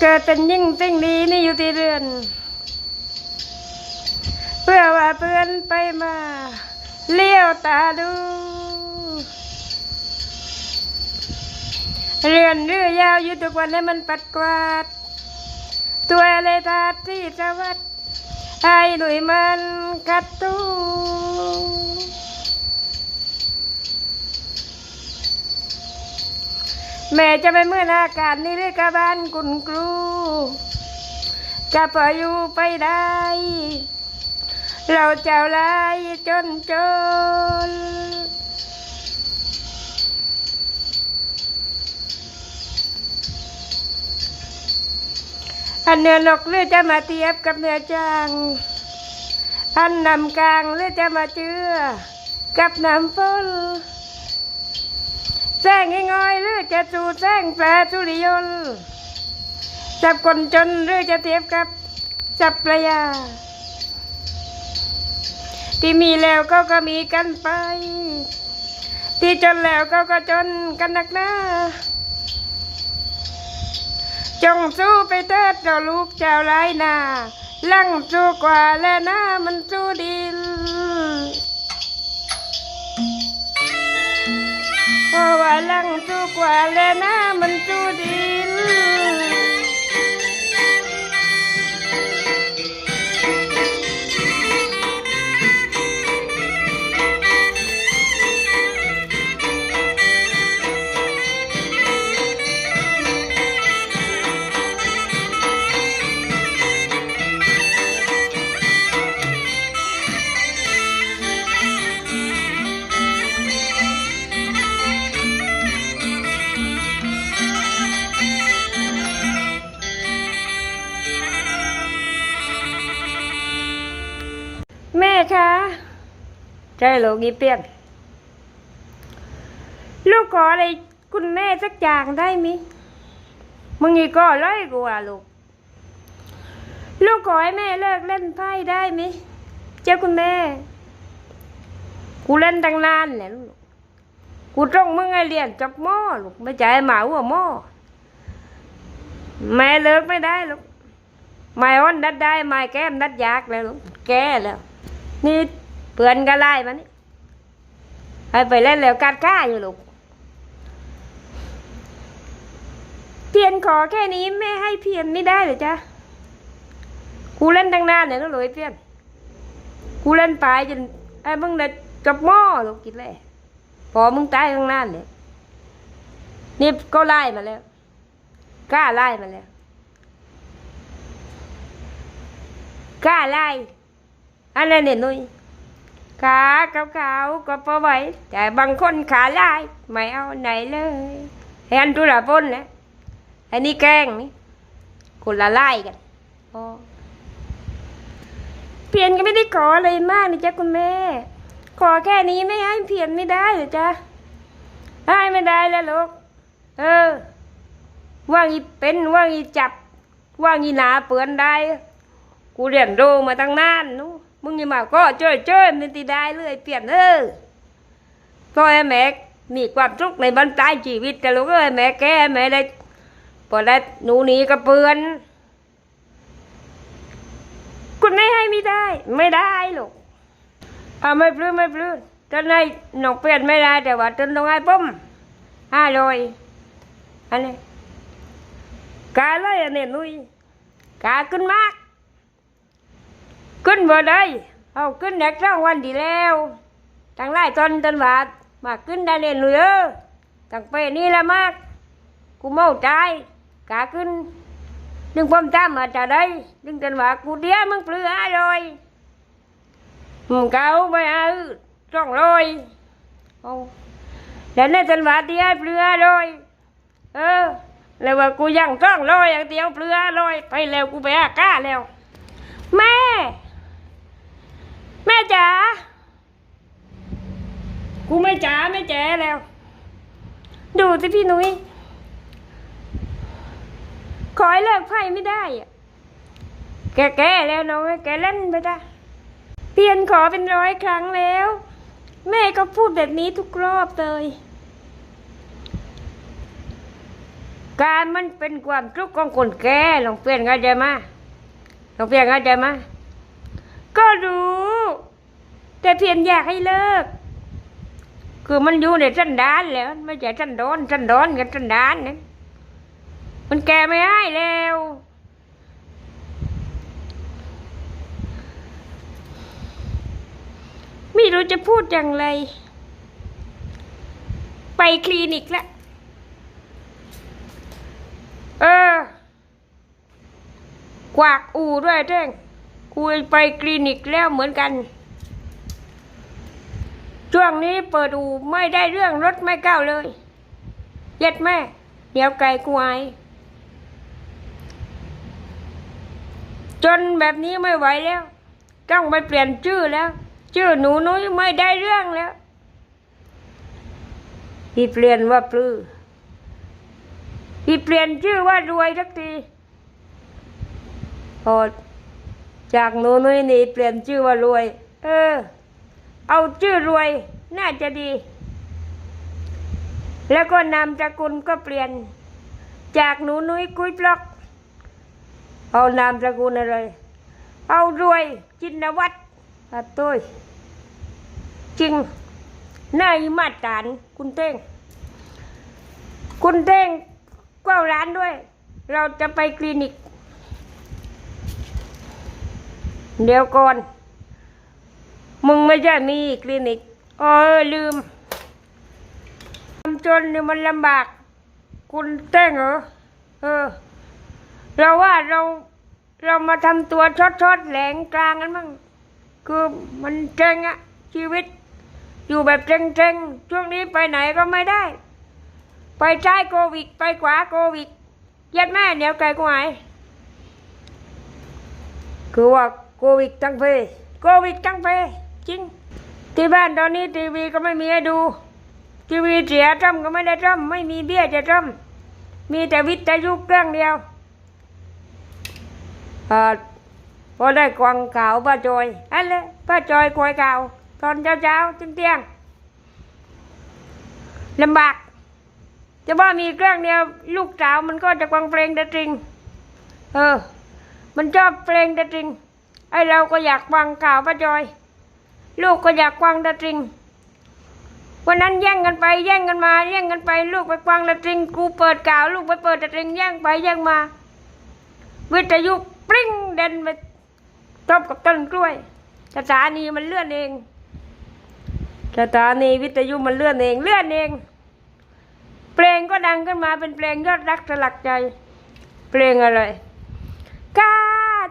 เกิดเป็นยิ่งสิ่งดีนี่อยู่ที่เรือน เพื่อว่าเพื่อนไปมา เลี้ยวตาดู เรือนเรือยาวอยู่ทุกวันให้มันปัดกวาด ตัวอะไรตาที่สวัสดไอ้หนุ่ยมันกัดตู้ แม่จะไปเมื่อนาการนี่เรียกบ้านคุณครู จะพออยู่ไปได้ เราเจ้าลายจนจนอันเนื้อนกเลือจะมาเทียบกับเนื้อจางอันนำกลางเลือจะมาเจือ กับน้ำฝน แสงง่อยหรือจะสู่แสงแปรสุริยนจับคนจนหรือจะเทียบกับจับประยา ที่มีแล้วเขาก็มีกันไป ที่จนแล้วเขาก็จนกันนักหนาจงสู้ไปเถิดเจ้าลูกเจ้าไรนา ลั่งสู้กว่าและหน้ามันสู้ดิ เพราะว่าลังสู้กว่าและหน้ามันสู้ดิน แม่คะใช่หรอกีเปียนลูกขออะไรคุณแม่สักอย่างได้มิมึงอีกก็เลยกูอะลูก ลูกขอให้แม่เลิกเล่นไพ่ได้มิเจ้าคุณแม่ กูเล่นตั้งนานแหละลูก กูต้องมึงให้เรียนจบหม้อลูกไม่ใช่หมาหัวหม้อแม่เลิกไม่ได้ลูกไม่อ้อนนัดได้ไม่แก้มนัดยากเลยลูกแก้แล้ว นี่เพื่อนก็ไล่มานี่ให้ไปเล่นแล้วการก้าอยู่ลูกเพียนขอแค่นี้แม่ให้เพียนไม่ได้เหรอจ๊ะกูเล่นตั้งนานเนี่ยนะเลยเพียนกูเล่นไปจนไอ้มึงเด็ดกับหม้อลูกกินเลยพอมึงตายตั้งนานเลยนี่ก็ไล่มาแล้วกล้าไล่มาแล้วกล้าไล่ อันนั้นเนี่ยนุ้ยขาขาวๆก็พอไหวแต่บางคนขาลายไม่เอาไหนเลยเห็นตุลาปนนะอันนี้แกงนี่คนละไล่กันพอเพียนก็ไม่ได้ขออะไรมากนี่จ้ะคุณแม่ ขอแค่นี้ไม่ให้เพียนไม่ได้เหรอจ๊ะให้ไม่ได้แล้วลูกเออ ว่างอีเป็นว่างอีจับ ว่างอีหนาเปือนได้ กูเรียนรู้มาตั้งนานนู้ มึงอยังมาก็เจ้ยเจ้ยมันตีได้เลยเปลี่ยนเออก็ให้แม่มีความสุกข์ในบรรปลายชีวิตแต่ลูกเอ้ยแม่แก่แม่ได้พอได้หนูหนีกับเปือนคุณไม่ให้ไม่ได้ ไม่ได้ลูกเอาไม่ปลื้มไม่ปลื้มจนให้หนกเปลี่ยนไม่ได้แต่ว่าจนต้องให้ปุ้มห้าร้อยอันนี้กาเลยอันนี้นุ้ยกาขึ้นมาก ขึ้นบ่ได้เอาขึ้นเด็กสองวันดีแล้วตั้งไล่ตอนตันบาทมาขึ้นได้เรียนเลยเออตั้งไปนี่ละมากกูเมาใจกาขึ้นดึงความจำมาจากได้ดึงตันบาทกูเดียวมึงเปลือเลยมึงเก่าไปเอาสองร้อยเอาแล้วในตันบาทเดียวเปลือเลยเออแล้วว่ากูยังสองร้อยอย่างเดียวเปลือเลยไปแล้วกูไปอาก้าแล้วแม่ แม่จ๋ากูไม่จ๋าไม่แจ๋แล้ว ดูสิพี่นุ้ยขอให้เลิกไพ่ไม่ได้อะแกแกแล้วน้องแกเล่นไปได้เปลี่ยนขอเป็นร้อยครั้งแล้ว แม่ก็พูดแบบนี้ทุกรอบเลย การมันเป็นความทุกข์ของคนแก่ลองเปลี่ยนเข้าใจไหมลองเปลี่ยนเข้าใจไหม ก็รู้ แต่เพียงอยากให้เลิก คือมันอยู่ในสันดานแล้ว ไม่ใช่สันดอนสันดอนกับสันดานนะมันแก่ไม่ให้แล้วไม่รู้จะพูดอย่างไร ไปคลินิกแล้วเออ กวากอูด้วยเท่ง คุยไปคลินิกแล้วเหมือนกัน ช่วงนี้เปิดอูไม่ได้เรื่องรถไม่ก้าวเลย เย็ดแม่ เดี๋ยวไก่กวายจนแบบนี้ไม่ไหวแล้ว ต้องไปเปลี่ยนชื่อแล้ว ชื่อหนูนุ้ยไม่ได้เรื่องแล้วพี่เปลี่ยนว่าปลื้อพี่เปลี่ยนชื่อว่ารวยทักทีพอ จากหนูนุ้ยนี่เปลี่ยนชื่อว่ารวย เออ เอาชื่อรวย น่าจะดี แล้วก็นามสกุลก็เปลี่ยน จากหนูนุ้ยกุ้ยปลอกเอานามสกุลอะไร เอารวยจินวัตรอะตุ้ยจริงนายมาตรฐานคุณเต้ง คุณเต้งก็ร้านด้วย เราจะไปคลินิก เดี๋ยวก่อน มึงไม่ใช่มีคลินิกเออลืมทำจนเนี่ยมันลำบาก คุณเต้งเหรอ เออ เราว่าเราเรามาทำตัวช็อตช็อตๆแหลงกลางกันบ้างคือมันเจ๊งอะชีวิต อยู่แบบเจ๊งๆช่วงนี้ไปไหนก็ไม่ได้ ไปซ้ายโควิด ไปขวาโควิดยัดแม่เดี๋ยวไกลกูหายคือว่า โควิดทั้งเพโควิดทั้งเพจริง ที่บ้านตอนนี้ทีวีก็ไม่มีให้ดู ทีวีเสียจ้ำก็ไม่ได้จ้ำไม่มีเบี้ยจะจ้ำมีแต่วิทยุเครื่องเดียวเออพอได้กวางขาวป้าจอยอันเลยป้าจอยควยขาวตอนเช้าเช้าๆเที่ยงลำบากจะว่ามีเครื่องเดียวลูกสาวมันก็จะฟังเพลงดนตริง เออ มันชอบเพลงดนตริง ไอเราก็อยากฟังข่าวป้าจอย ลูกก็อยากฟังดนตริง วันนั้นแย่งกันไปแย่งกันมา แย่งกันไป ลูกไปฟังดนตริงกูเปิดข่าว ลูกไปเปิดดนตริงแย่งไปแย่งมา วิทยุปริ้งเด่นไปตบกับต้นกล้วยสถานีมันเลื่อนเองสถานีวิทยุมันเลื่อนเองเลื่อนเองเพลงก็ดังขึ้นมาเป็นเพลงยอดรักสลักใจ เพลงอะไร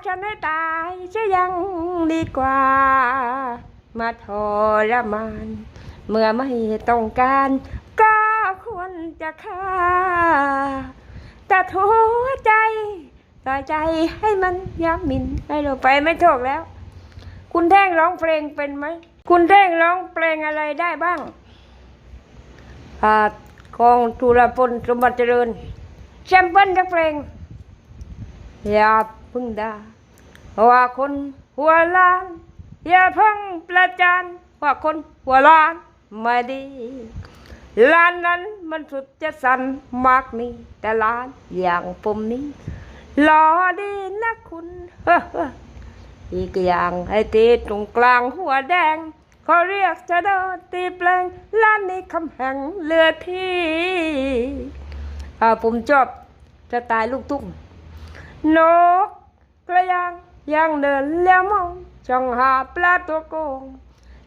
ฉันให้ตายจะยังดีกว่า มาทรมาน เมื่อไม่ต้องการ ก็ควรจะฆ่า แต่หัวใจต่อใจให้มันยับมินให้เราไปไม่ถูกแล้ว คุณแท่งร้องเพลงเป็นไหม คุณแท่งร้องเพลงอะไรได้บ้างอ่ากองทุรพลสมบัติเจริญแชมเปิลทักเพลงอย่า พึ่งด่าว่าคนหัวล้าน อย่าพิ่งประจานว่าคนหัวล้านไม่ดีล้านนั้นมันสุดจะสันมากมีแต่ล้านอย่างผมนี้หล่อดีนะคุณอีกอย่างให้ตีตรงกลางหัวแดงเขาเรียกจะโดนตีแปลงล้านนี้คำแหงเลือที่ผมชอบจะตายลูกตุ้งนก กระยางยังเดินแล้วมองจ้องหาปลาตัวโกง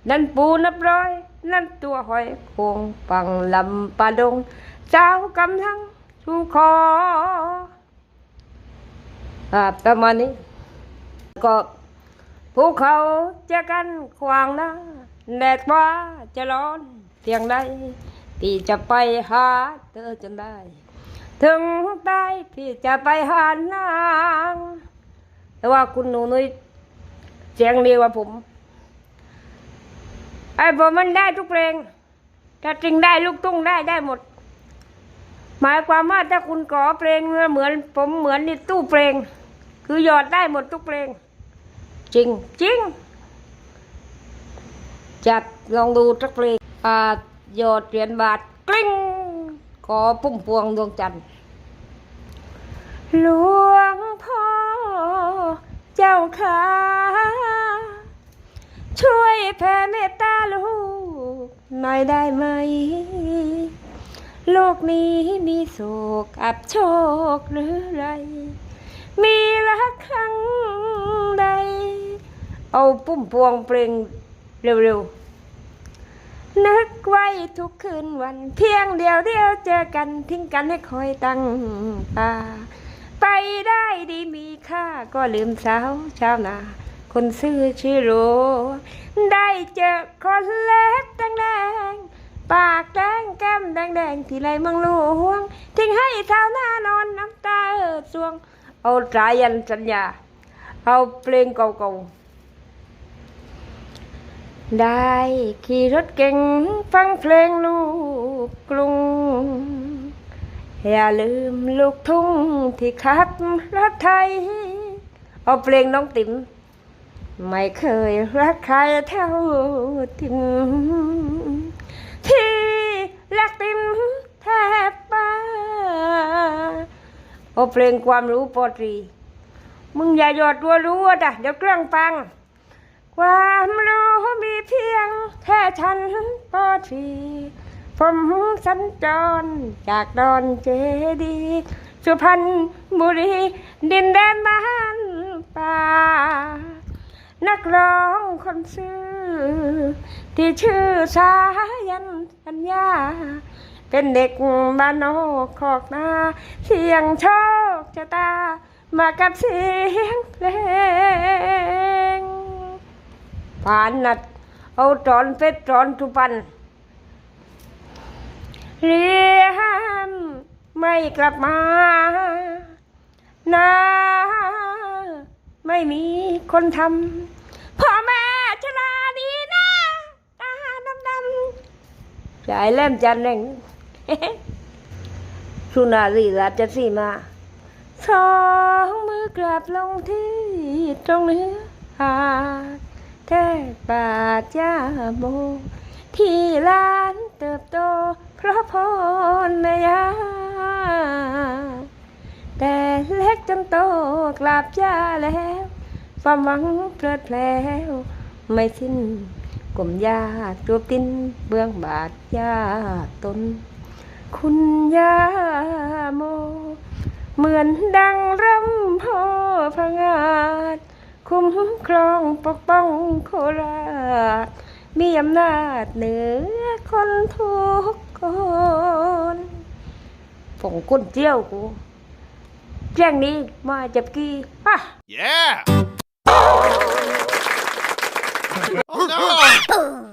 นั่นปูนับร้อย นั่นตัวหอยโคงปังลำปลาดง เจ้ากำลังชูคออ่าประมาณนี้ก็ภูเขาจะกันขวางหน้าแดดว่าจะร้อนเพียงใดพี่จะไปหาเธอจนได้ ถึงใต้พี่จะไปหานาง แต่ว่าคุณหนูนุ้ยเสียงดีกว่าผมไอ้ผมมันได้ทุกเพลง ถ้าจริงได้ลูกทุ่งได้ได้หมด หมายความว่าถ้าคุณขอเพลงเหมือน ผมเหมือนในตู้เพลง คือหยอดได้หมดทุกเพลง จริงจริงจัดลองดูสักเพลงอ่าหยอดเหรียญบาทกลิ้งขอพุ่มพวงดวงจันทร์หลวงพ่อาค่ะ ช่วยแผ่เมตตาลูกหน่อยได้ไหม โลกนี้มีโศกอับโชคหรือไร มีรักครั้งใด เอาปุ้มพวงเพลงเร็วๆ นึกไว้ทุกคืนวัน เพียงเดียวเดียวเจอกันทิ้งกันให้คอยตั้งตา ไปได้ดีมีค่าก็ลืมสาวชาวนาคนซื่อชื่อโรได้เจอคนเล็บแดงๆปากแดงแก้มแดงๆที่ไรเมืองหลวง ทิ้งให้ชาวนานอนน้ำตาเอิดสวง เอาสายันสัญญา เอาเพลงเก่าๆได้ขี่รถเก่งฟังเพลงลูกกรุง อย่าลืมลูกทุ่งที่ขับรถไทย เอาเพลงน้องติ๋มไม่เคยรักใครเท่าติ๋มที่รักติ๋มแทบบ้าเอาเพลงความรู้ปอตรี มึงอย่าหยอดตัวรู้อะเดี๋ยวเครื่องฟัง ความรู้มีเพียงแค่ฉันปอตรี ผมสัญจรจากดอนเจดีย์สุพรรณบุรี ดินแดนบ้านป่า นักร้องคนซื่อ ที่ชื่อสายันสัญญา เป็นเด็กบ้านนอกขอกนาเสียงโชคชะตา มากับเสียงเพลงผ่านนัดเอาตอนเป็ดตอนทุปัน เรียนไม่กลับมานาไม่มีคนทำพ่อแม่ชราดีนะตาดำดำๆจ่ายเล่มจันหนึ่งสุนารีราชสีมาสองมือกราบลงที่ตรงเนื้อหาแทบป่าจ้าโมที่ร้านเติบโต พระพรแม่ยาแต่เล็กจนโตกราบยาแล้ว ความหวังเพลิดเพลวไม่สิ้นกลมยาตัวตินเบื้องบาทยาตน คุณยาโม เหมือนดังร่ำโพพงาดคุ้มครองปกป้องโคราชมีอำนาจเหนือคนทุก คนผงก้นเจียวกูแจ้งนี้มาจับกี้ฮะ yeah oh, no.